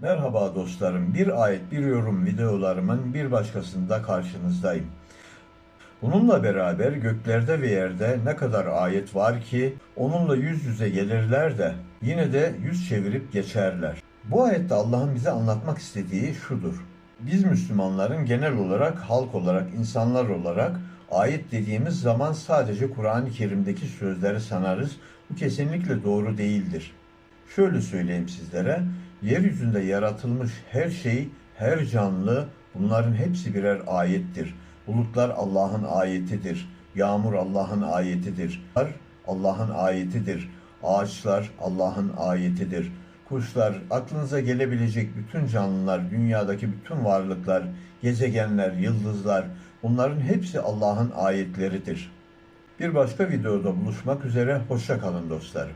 Merhaba dostlarım. Bir ayet bir yorum videolarımın bir başkasında karşınızdayım. Bununla beraber göklerde ve yerde ne kadar ayet var ki onunla yüz yüze gelirler de yine de yüz çevirip geçerler. Bu ayette Allah'ın bize anlatmak istediği şudur. Biz Müslümanların genel olarak halk olarak insanlar olarak ayet dediğimiz zaman sadece Kur'an-ı Kerim'deki sözleri sanarız. Bu kesinlikle doğru değildir. Şöyle söyleyeyim sizlere. Yeryüzünde yaratılmış her şey, her canlı bunların hepsi birer ayettir. Bulutlar Allah'ın ayetidir. Yağmur Allah'ın ayetidir. Allah'ın ayetidir. Ağaçlar Allah'ın ayetidir. Kuşlar, aklınıza gelebilecek bütün canlılar, dünyadaki bütün varlıklar, gezegenler, yıldızlar bunların hepsi Allah'ın ayetleridir. Bir başka videoda buluşmak üzere hoşça kalın dostlarım.